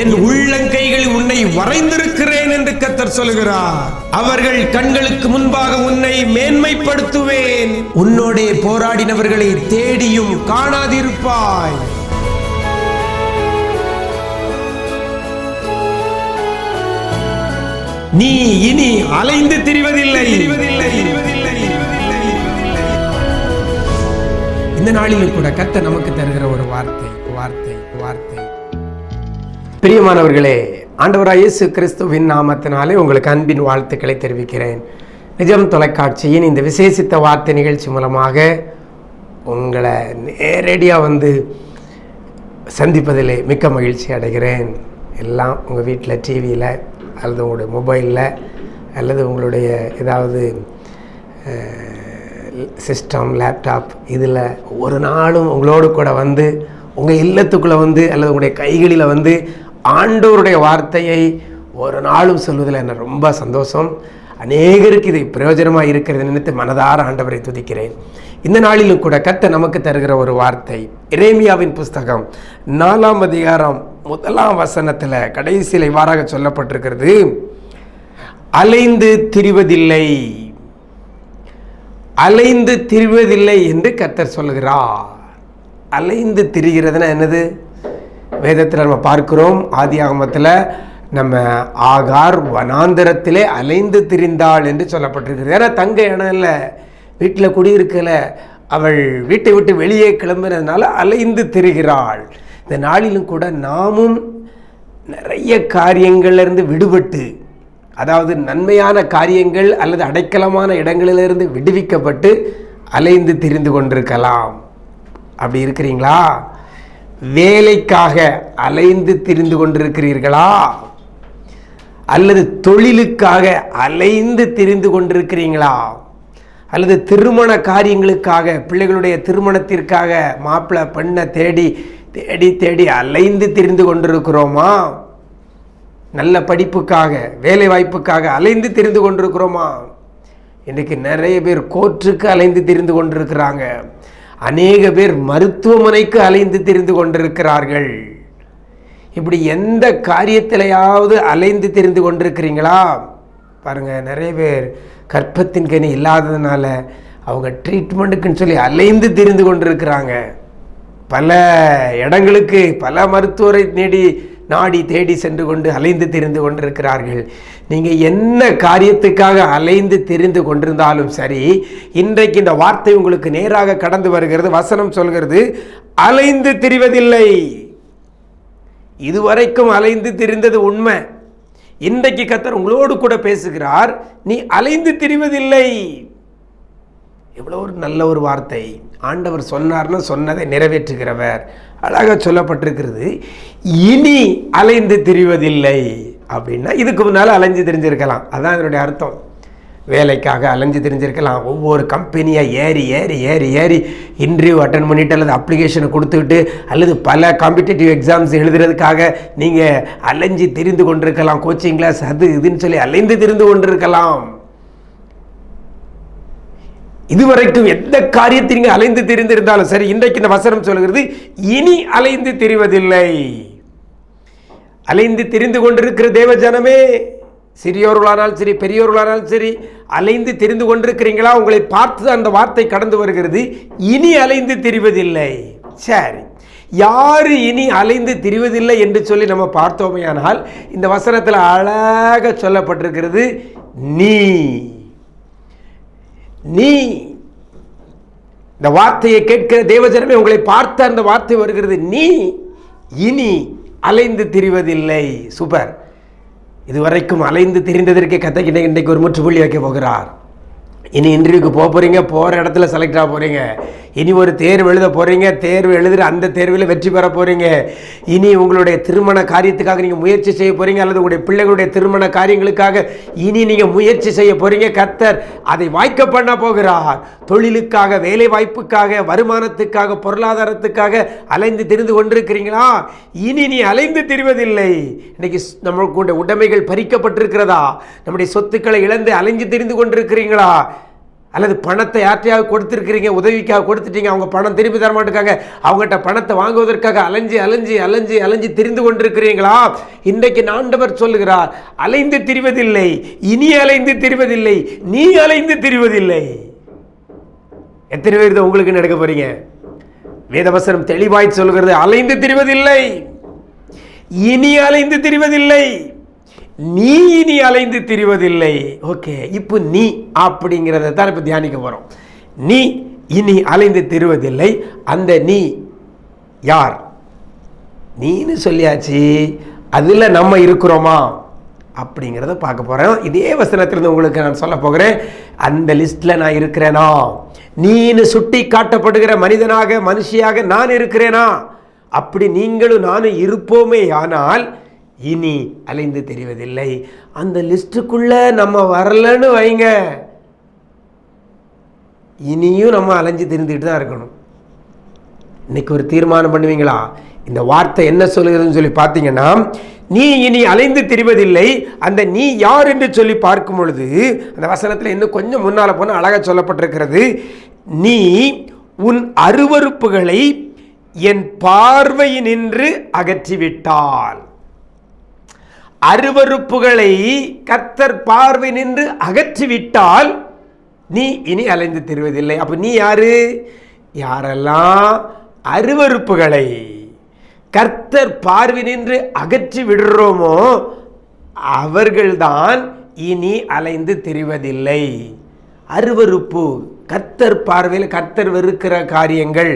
என் உள்ளங்கைகள் உன்னை வரைந்திருக்கிறேன் என்று கத்தர் சொல்கிறார் அவர்கள் கண்களுக்கு முன்பாக உன்னை மேன்மைப்படுத்துவேன். உன்னோடே போராடினவர்களை தேடியும் காணாதிருப்பாய். நீ இனி அலைந்து திரிவதில்லை. இந்த நாளிலும் கூட கத்த நமக்கு தருகிற ஒரு வார்த்தை வார்த்தை வார்த்தை. பிரியமானவர்களே ஆண்டவராக இயேசு கிறிஸ்துவின் நாமத்தினாலே உங்களுக்கு அன்பின் வாழ்த்துக்களை தெரிவிக்கிறேன். நிஜம் தொலைக்காட்சியின் இந்த விசேஷித்த வார்த்தை நிகழ்ச்சி மூலமாக உங்களை நேரடியாக வந்து சந்திப்பதிலே மிக்க மகிழ்ச்சி அடைகிறேன். எல்லாம் உங்கள் வீட்டில் டிவியில் அல்லது உங்களுடைய மொபைலில் அல்லது உங்களுடைய ஏதாவது சிஸ்டம் லேப்டாப் இதில் ஒரு நாளும் உங்களோடு கூட வந்து உங்கள் இல்லத்துக்குள்ளே வந்து அல்லது உங்களுடைய கைகளில் வந்து ஆண்டவருடைய வார்த்தையை ஒரு நாளும் சொல்வதில் என்ன ரொம்ப சந்தோஷம். அநேகருக்கு இது பிரயோஜனமாக இருக்கிறது நினைத்து மனதார ஆண்டவரை துதிக்கிறேன். இந்த நாளிலும் கூட கத்த நமக்கு தருகிற ஒரு வார்த்தை இரேமியாவின் புஸ்தகம் நாலாம் அதிகாரம் முதலாம் வசனத்தில் கடைசியில் இவ்வாறாக சொல்லப்பட்டிருக்கிறது. அலைந்து திரிவதில்லை. அலைந்து திரிவதில்லை என்று கத்தர் சொல்கிறார் அலைந்து திரிகிறதுனா என்னது? வேதத்தில் நம்ம பார்க்கிறோம். ஆதி ஆகமத்தில் நம்ம ஆகார் வனாந்தரத்திலே அலைந்து திரிந்தாள் என்று சொல்லப்பட்டிருக்கிறது. ஏன்னா தங்க இடம் இல்லை. வீட்டில் குடியிருக்கல. அவள் வீட்டை விட்டு வெளியே கிளம்புறதுனால அலைந்து திரிகிறாள். இந்த நாளிலும் கூட நாமும் நிறைய காரியங்கள்லேருந்து விடுபட்டு அதாவது நன்மையான காரியங்கள் அல்லது அடைக்கலமான இடங்களிலிருந்து விடுவிக்கப்பட்டு அலைந்து திரிந்து கொண்டிருக்கலாம். அப்படி இருக்கிறீங்களா? வேலைக்காக அலைந்து திரிந்து கொண்டிருக்கிறீர்களா? அல்லது தொழிலுக்காக அலைந்து திரிந்து கொண்டிருக்கிறீங்களா? அல்லது திருமண காரியங்களுக்காக பிள்ளைகளுடைய திருமணத்திற்காக மாப்பிள்ளை பெண்ணை தேடி தேடி தேடி அலைந்து திரிந்து கொண்டிருக்கிறோமா? நல்ல படிப்புக்காக வேலை வாய்ப்புக்காக அலைந்து திரிந்து கொண்டிருக்கிறோமா? இன்றைக்கு நிறைய பேர் கோர்ட்டுக்கு அலைந்து திரிந்து கொண்டிருக்கிறாங்க. அநேக பேர் மருத்துவமனைக்கு அலைந்து திரிந்து கொண்டிருக்கிறார்கள். இப்படி எந்த காரியத்திலையாவது அலைந்து திரிந்து கொண்டிருக்கிறீங்களா? பாருங்க நிறைய பேர் கற்பத்தின் கனி இல்லாததுனால அவங்க ட்ரீட்மெண்ட்டுக்குன்னு சொல்லி அலைந்து திரிந்து கொண்டிருக்கிறாங்க. பல இடங்களுக்கு பல மருத்துவரை தேடி நாடி தேடி சென்று கொண்டு அலைந்து திரிந்து கொண்டிருக்கிறார்கள். நீங்கள் என்ன காரியத்துக்காக அலைந்து திரிந்து கொண்டிருந்தாலும் சரி இன்றைக்கு இந்த வார்த்தை உங்களுக்கு நேராக கடந்து வருகிறது. வசனம் சொல்கிறது அலைந்து திரிவதில்லை. இதுவரைக்கும் அலைந்து திரிந்தது உண்மை. இன்றைக்கு கத்தர் உங்களோடு கூட பேசுகிறார் நீ அலைந்து திரிவதில்லை. எவ்வளோ ஒரு நல்ல ஒரு வார்த்தை. ஆண்டவர் சொன்னார்னு சொன்னதை நிறைவேற்றுகிறவர். அழகாக சொல்லப்பட்டிருக்கிறது இனி அலைந்து திரிவதில்லை அப்படின்னா இதுக்கு முன்னால் அலைஞ்சு தெரிஞ்சிருக்கலாம். அதான் இதனுடைய அர்த்தம். வேலைக்காக அலைஞ்சு தெரிஞ்சிருக்கலாம். ஒவ்வொரு கம்பெனியாக ஏறி ஏறி ஏறி ஏறி இன்டர்வியூ அட்டன் பண்ணிட்டு அல்லது அப்ளிகேஷனை கொடுத்துக்கிட்டு அல்லது பல காம்படிட்டிவ் எக்ஸாம்ஸ் எழுதுறதுக்காக நீங்கள் அலைஞ்சு தெரிந்து கொண்டிருக்கலாம். கோச்சிங் கிளாஸ் அது இதுன்னு சொல்லி அலைந்து தெரிந்து கொண்டிருக்கலாம். இதுவரைக்கும் எந்த காரியத்தை நீங்கள் அலைந்து தெரிந்திருந்தாலும் சரி இன்றைக்கு இந்த வசனம் சொல்கிறது இனி அலைந்து தெரிவதில்லை. அலைந்து தெரிந்து கொண்டிருக்கிற தேவ ஜனமே சிறியோர்களானாலும் சரி பெரியோர்களானாலும் சரி அலைந்து தெரிந்து கொண்டிருக்கிறீங்களா? உங்களை பார்த்து அந்த வார்த்தை கடந்து வருகிறது. இனி அலைந்து தெரிவதில்லை. சரி. யாரு இனி அலைந்து திரிவதில்லை என்று சொல்லி நம்ம பார்த்தோமேயானால் இந்த வசனத்தில் அழகாக சொல்லப்பட்டிருக்கிறது நீ. நீ இந்த வார்த்தையை கேட்கிற தேவஜனமே உங்களை பார்த்த அந்த வார்த்தை வருகிறது. நீ இனி அலைந்து திரிவதில்லை. சூப்பர். இதுவரைக்கும் அலைந்து திரிந்ததற்கே கத்தக்கிட்ட இன்றைக்கு ஒரு முற்றுப்புள்ளி வைக்க போகிறார். இனி இன்டர்வியூக்கு போக போகிறீங்க போகிற இடத்துல செலக்ட் ஆக போகிறீங்க இனி ஒரு தேர்வு எழுத போகிறீங்க தேர்வு எழுதுகிற அந்த தேர்வில் வெற்றி பெற போகிறீங்க இனி உங்களுடைய திருமண காரியத்துக்காக நீங்கள் முயற்சி செய்ய போகிறீங்க அல்லது உங்களுடைய பிள்ளைகளுடைய திருமண காரியங்களுக்காக இனி நீங்கள் முயற்சி செய்ய போகிறீங்க கத்தர் அதை வாய்க்க பண்ண போகிறார். தொழிலுக்காக வேலை வாய்ப்புக்காக வருமானத்துக்காக பொருளாதாரத்துக்காக அலைந்து திரிந்து கொண்டிருக்கிறீங்களா? இனி நீ அலைந்து திரிவதில்லை. இன்னைக்கு நம்மளுடைய உடைமைகள் பறிக்கப்பட்டிருக்கிறதா? நம்முடைய சொத்துக்களை இழந்து அலைஞ்சு திரிந்து கொண்டிருக்கிறீங்களா? அல்லது பணத்தை யார்ட்டையாவது கொடுத்துருக்கிறீங்க உதவிக்காக கொடுத்துட்டீங்க அவங்க பணம் திருப்பி தர மாட்டேங்காங்க அவங்ககிட்ட பணத்தை வாங்குவதற்காக அலைஞ்சு அலைஞ்சு அலைஞ்சு அலைஞ்சு திரிந்து கொண்டிருக்கிறீங்களா? இன்றைக்கு நாண்டவர் சொல்லுகிறார் அலைந்து திரிவதில்லை இனி அலைந்து திரிவதில்லை நீ அலைந்து திரிவதில்லை. எத்தனை பேர் இதை உங்களுக்கு நடக்க போறீங்க? வேதவசனம் தெளிவாய் சொல்கிறது அலைந்து திரிவதில்லை இனி அலைந்து திரிவதில்லை. நீ இனி அலைந்து திரிவதில்லை. ஓகே இப்போ நீ அப்படிங்கிறத தான் இப்போ தியானிக்க போகிறோம் நீ இனி அலைந்து திரிவதில்லை. அந்த நீ யார்? நீன்னு சொல்லியாச்சு. அதில் நம்ம இருக்கிறோமா? அப்படிங்கிறத பார்க்க போகிறோம் இதே வசனத்திலிருந்து உங்களுக்கு நான் சொல்ல போகிறேன். அந்த லிஸ்ட்டில் நான் இருக்கிறேனா? நீன்னு சுட்டி காட்டப்படுகிற மனிதனாக மனுஷியாக நான் இருக்கிறேனா? அப்படி நீங்களும் நானும் இருப்போமே ஆனால் இனி அலைந்து தெரிவதில்லை. அந்த லிஸ்ட்டுக்குள்ளே நம்ம வரலன்னு வைங்க. இனியும் நம்ம அலைஞ்சு தெரிந்துக்கிட்டு தான் இருக்கணும். இன்னைக்கு ஒரு தீர்மானம் பண்ணுவீங்களா? இந்த வார்த்தை என்ன சொல்லுகிறதுன்னு சொல்லி பார்த்தீங்கன்னா நீ இனி அலைந்து திரிவதில்லை. அந்த நீ யார் என்று சொல்லி பார்க்கும் பொழுது அந்த வசனத்தில் இன்னும் கொஞ்சம் முன்னால் போனால் அழகாக சொல்லப்பட்டிருக்கிறது. நீ உன் அருவருப்புகளை என் பார்வையினின்று அகற்றிவிட்டாள் அருவருப்புகளை கர்த்தர் பார்வை நின்று அகற்றிவிட்டால் நீ இனி அலைந்து தெரிவதில்லை. அப்போ நீ யாரு? யாரெல்லாம் அருவருப்புகளை கர்த்தர் பார்வை நின்று அகற்றி விடுறோமோ அவர்கள்தான் இனி அலைந்து திரிவதில்லை. அருவருப்பு கர்த்தர் பார்வையில் கர்த்தர் வெறுக்கிற காரியங்கள்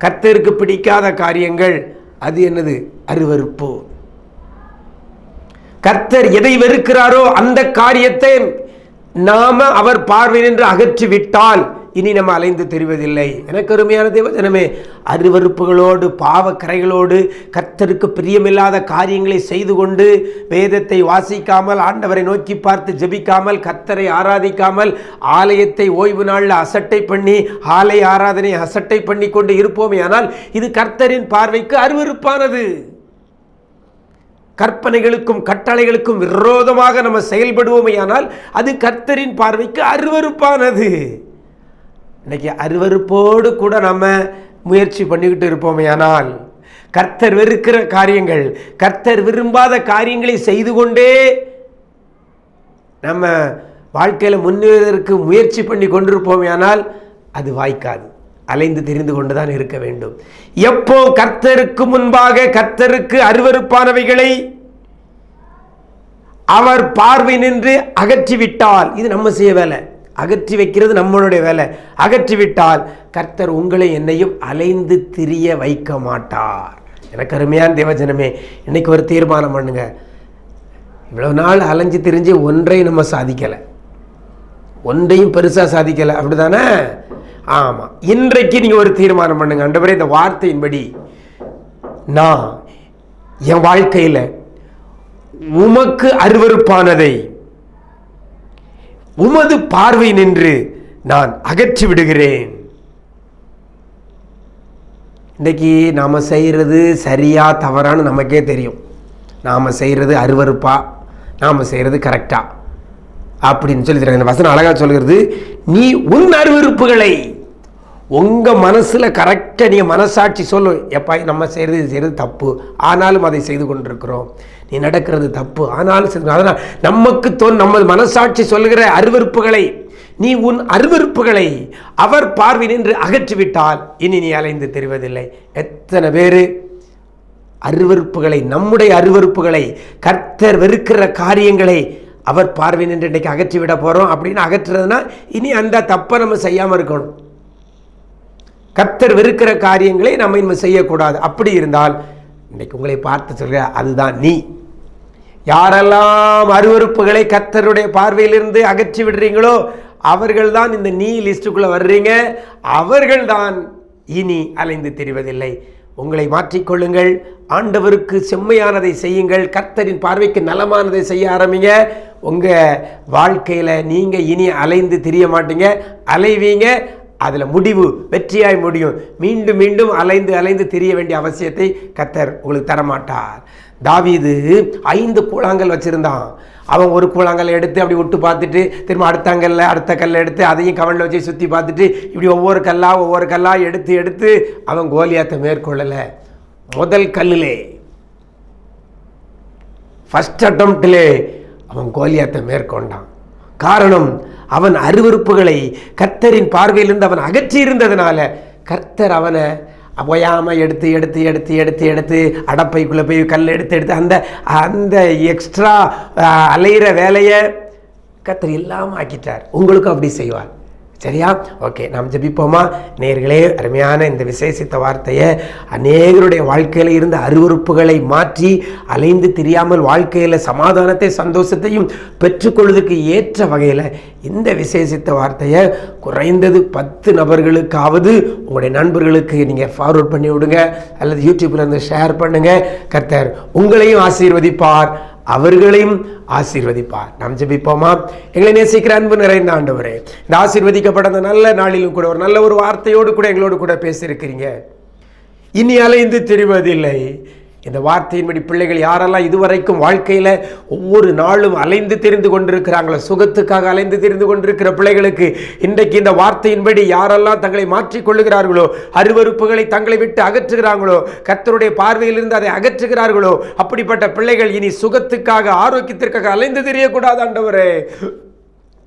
கர்த்தருக்கு பிடிக்காத காரியங்கள் அது என்னது? அருவருப்பு. கர்த்தர் எதை வெறுக்கிறாரோ அந்த காரியத்தை நாம அவர் பார்வை நின்று அகற்றி விட்டால் இனி நம்ம அலைந்து தெரிவதில்லை. எனக்கு அருமையான தேவஜனமே அருவறுப்புகளோடு பாவக்கரைகளோடு கர்த்தருக்கு பிரியமில்லாத காரியங்களை செய்து கொண்டு வேதத்தை வாசிக்காமல் ஆண்டவரை நோக்கி பார்த்து ஜெபிக்காமல் கர்த்தரை ஆராதிக்காமல் ஆலயத்தை ஓய்வு நாளில் அசட்டை பண்ணி ஆலய ஆராதனை அசட்டை பண்ணி கொண்டு இருப்போமே ஆனால் இது கர்த்தரின் பார்வைக்கு அருவருப்பானது. கற்பனைகளுக்கும் கட்டளைகளுக்கும் விரோதமாக நம்ம செயல்படுவோமையானால் அது கர்த்தரின் பார்வைக்கு அருவருப்பானது. இன்னைக்கு அருவருப்போடு கூட நம்ம முயற்சி பண்ணிக்கிட்டு இருப்போமையானால் கர்த்தர் வெறுக்கிற காரியங்கள் கர்த்தர் விரும்பாத காரியங்களை செய்து கொண்டே நம்ம வாழ்க்கையில் முன்னேறுவதற்கு முயற்சி பண்ணி கொண்டிருப்போமையானால் அது வாய்க்காது. அலைந்து தெரிந்து கொண்டுதான் இருக்க வேண்டும். எப்போ கர்த்தருக்கு முன்பாக கர்த்தருக்கு அருவறுப்பானவைகளை அவர் பார்வை நின்று அகற்றிவிட்டால் இது நம்ம செய்ய வேலை. அகற்றி வைக்கிறது நம்மளுடைய வேலை. அகற்றிவிட்டால் கர்த்தர் உங்களை என்னையும் அலைந்து திரிய வைக்க மாட்டார். எனக்கு அருமையான தேவஜனமே இன்னைக்கு ஒரு தீர்மானம் பண்ணுங்க. இவ்வளவு நாள் அலைஞ்சு திரிஞ்சு ஒன்றை நம்ம சாதிக்கலை. ஒன்றையும் பெருசாக சாதிக்கலை. அப்படிதானே ஆமாம் இன்றைக்கு நீங்கள் ஒரு தீர்மானம் பண்ணுங்க. அண்டவரே இந்த வார்த்தையின்படி நான் என் வாழ்க்கையில் உமக்கு அருவருப்பானதை உமது பார்வை நின்று நான் அகற்றி விடுகிறேன். இன்னைக்கு நாம் செய்கிறது சரியா தவறான்னு நமக்கே தெரியும். நாம் செய்கிறது அருவறுப்பா நாம் செய்கிறது கரெக்டா. அப்படின்னு சொல்லி தெரியும். இந்த வசனம் அழகாக சொல்கிறது நீ உன் அருவறுப்புகளை உங்கள் மனசில் கரெக்டாக நீங்கள் மனசாட்சி சொல்லும் எப்பா நம்ம செய்கிறது செய்கிறது தப்பு. ஆனாலும் அதை செய்து கொண்டிருக்கிறோம். நீ நடக்கிறது தப்பு. ஆனாலும் செய்து அதனால் நமக்கு தோன் நம்ம மனசாட்சி சொல்கிற அருவறுப்புகளை நீ உன் அருவறுப்புகளை அவர் பார்வை நின்று அகற்றிவிட்டால் இனி நீ அலைந்து தெரிவதில்லை. எத்தனை பேர் அருவறுப்புகளை நம்முடைய அருவறுப்புகளை கர்த்தர் வெறுக்கிற காரியங்களை அவர் பார்வை நின்று இன்றைக்கு அகற்றி விட போகிறோம் அப்படின்னு அகற்றுறதுனா இனி அந்த தப்பை நம்ம செய்யாமல் இருக்கணும். கர்த்தர் வெறுக்கிற காரியங்களை நம்ம இனிமேல் செய்யக்கூடாது. அப்படி இருந்தால் இன்றைக்கு உங்களை பார்த்து சொல்கிற அதுதான் நீ. யாரெல்லாம் அருவருப்புகளை கர்த்தருடைய பார்வையிலிருந்து அகற்றி விடுறீங்களோ அவர்கள்தான் இந்த நீ லிஸ்ட்டுக்குள்ளே வர்றீங்க. அவர்கள்தான் இனி அலைந்து தெரிவதில்லை. உங்களை மாற்றிக்கொள்ளுங்கள் ஆண்டவருக்கு செம்மையானதை செய்யுங்கள். கர்த்தரின் பார்வைக்கு நலமானதை செய்ய ஆரம்பிங்க. உங்கள் வாழ்க்கையில் நீங்கள் இனி அலைந்து தெரிய மாட்டீங்க. அலைவீங்க. அதில் முடிவு வெற்றியாய் முடியும். மீண்டும் மீண்டும் அலைந்து அலைந்து தெரிய வேண்டிய அவசியத்தை கத்தர் உங்களுக்கு தரமாட்டார். தாவிது ஐந்து கூழாங்கல் வச்சுருந்தான். அவன் ஒரு கூழாங்கல் எடுத்து அப்படி விட்டு பார்த்துட்டு திரும்ப அடுத்த அடுத்த கல்லை எடுத்து அதையும் கவனில் வச்சு சுற்றி பார்த்துட்டு இப்படி ஒவ்வொரு கல்லாக ஒவ்வொரு கல்லா எடுத்து எடுத்து அவன் கோலியாத்தை மேற்கொள்ளலை. முதல் கல்லிலே ஃபஸ்ட் அட்டம்ப்டிலே அவன் கோலியாத்தை மேற்கொண்டான். காரணம் அவன் அருவருப்புகளை கர்த்தரின் பார்வையிலிருந்து அவன் அகற்றி இருந்ததுனால கர்த்தர் அவனை ஒயாம எடுத்து எடுத்து எடுத்து எடுத்து எடுத்து அடப்பைக்குள்ளே போய் கல் எடுத்து எடுத்து அந்த அந்த எக்ஸ்ட்ரா அலையிற வேலையை கர்த்தர் இல்லாமல் ஆக்கிட்டார். உங்களுக்கும் அப்படி செய்வார். சரியா? ஓகே நாம் ஜபிப்போமா? நேர்களே அருமையான இந்த விசேஷித்த வார்த்தையை அநேகருடைய வாழ்க்கையில் இருந்த அருவறுப்புகளை மாற்றி அலைந்து தெரியாமல் வாழ்க்கையில் சமாதானத்தை சந்தோஷத்தையும் பெற்றுக்கொள்வதற்கு ஏற்ற வகையில் இந்த விசேஷித்த வார்த்தையை குறைந்தது பத்து நபர்களுக்காவது உங்களுடைய நண்பர்களுக்கு நீங்கள் ஃபார்வர்ட் பண்ணி விடுங்க அல்லது யூடியூப்பில் இருந்து ஷேர் பண்ணுங்கள் கர்த்தர் உங்களையும் ஆசீர்வதிப்பார். அவர்களையும் ஆசீர்வதிப்பார். நாம் ஜெபிப்போமா? எங்களை நேசிக்கிற அன்பு நிறைந்த ஆண்டவரே இந்த ஆசீர்வதிக்கப்பட்ட அந்த நல்ல நாளிலும் கூட ஒரு நல்ல ஒரு வார்த்தையோடு கூட எங்களோடு கூட பேசியிருக்கிறீங்க. இனி அலைந்து திரிவதில்லை. இந்த வார்த்தையின்படி பிள்ளைகள் யாரெல்லாம் இதுவரைக்கும் வாழ்க்கையில் ஒவ்வொரு நாளும் அலைந்து தெரிந்து கொண்டிருக்கிறாங்களோ சுகத்துக்காக அலைந்து தெரிந்து கொண்டிருக்கிற பிள்ளைகளுக்கு இன்றைக்கு இந்த வார்த்தையின்படி யாரெல்லாம் தங்களை மாற்றிக்கொள்ளுகிறார்களோ அருவறுப்புகளை அருவருப்புகளை தங்களை விட்டு அகற்றுகிறாங்களோ கர்த்தருடைய பார்வையிலிருந்து அதை அகற்றுகிறார்களோ அப்படிப்பட்ட பிள்ளைகள் இனி சுகத்துக்காக ஆரோக்கியத்திற்காக அலைந்து தெரியக்கூடாது ஆண்டவரே.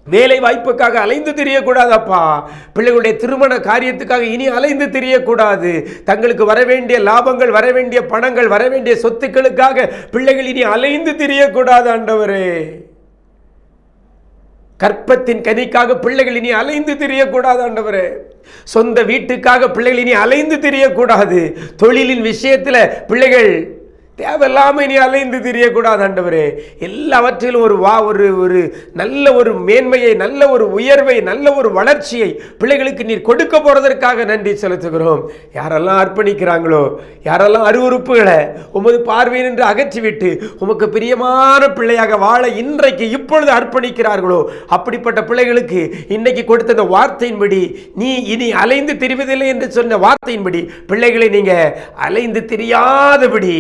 வேலை வாய்ப்புக்காக அலைந்து தெரியக்கூடாதப்பா. பிள்ளைகளுடைய திருமண காரியத்துக்காக இனி அலைந்து தெரியக்கூடாது. தங்களுக்கு வர வேண்டிய லாபங்கள் வர வேண்டிய பணங்கள் வர வேண்டிய சொத்துக்களுக்காக பிள்ளைகள் இனி அலைந்து தெரியக்கூடாது ஆண்டவரே. கற்பத்தின் கனிக்காக பிள்ளைகள் இனி அலைந்து தெரியக்கூடாது ஆண்டவரே. சொந்த வீட்டுக்காக பிள்ளைகள் இனி அலைந்து தெரியக்கூடாது. தொழிலின் விஷயத்தில் பிள்ளைகள் தேவையில்லாமல் இனி அலைந்து தெரியக்கூடாது ஆண்டவரே. எல்லாவற்றிலும் ஒரு வா ஒரு ஒரு நல்ல ஒரு மேன்மையை நல்ல ஒரு உயர்வை நல்ல ஒரு வளர்ச்சியை பிள்ளைகளுக்கு நீர் கொடுக்க போறதற்காக நன்றி செலுத்துகிறோம். யாரெல்லாம் அர்ப்பணிக்கிறாங்களோ யாரெல்லாம் அருவறுப்புகளை உமது பார்வையில் நின்று அகற்றிவிட்டு உமக்கு பிரியமான பிள்ளையாக வாழ இன்றைக்கு இப்பொழுது அர்ப்பணிக்கிறார்களோ அப்படிப்பட்ட பிள்ளைகளுக்கு இன்னைக்கு கொடுத்த இந்த வார்த்தையின்படி நீ இனி அலைந்து தெரிவதில்லை என்று சொன்ன வார்த்தையின்படி பிள்ளைகளை நீங்க அலைந்து தெரியாதபடி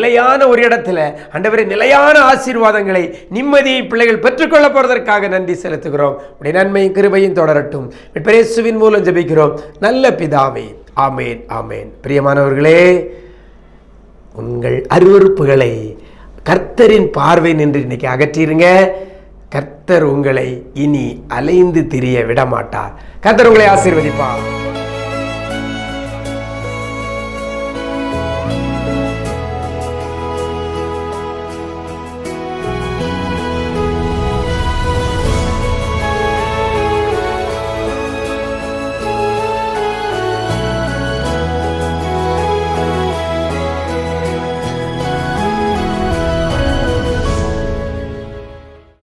நிலையான ஒரு இடத்துல ஆண்டவரே நிலையான ஆசீர்வாதங்களை நிம்மதியை பிள்ளைகள் பெற்றுக்கொள்ள போறதற்காக நன்றி செலுத்துகிறோம். உடைய நன்மையும் கிருபையும் தொடரட்டும். பிரேசுவின் மூலம் ஜெபிக்கிறோம். நல்ல பிதாவே ஆமேன் ஆமேன். பிரியமானவர்களே உங்கள் அருவறுப்புகளை கர்த்தரின் பார்வை நின்று இன்னைக்கு அகற்றிருங்க. கர்த்தர் உங்களை இனி அலைந்து திரிய விடமாட்டார். கர்த்தர் உங்களை ஆசீர்வதிப்பார்.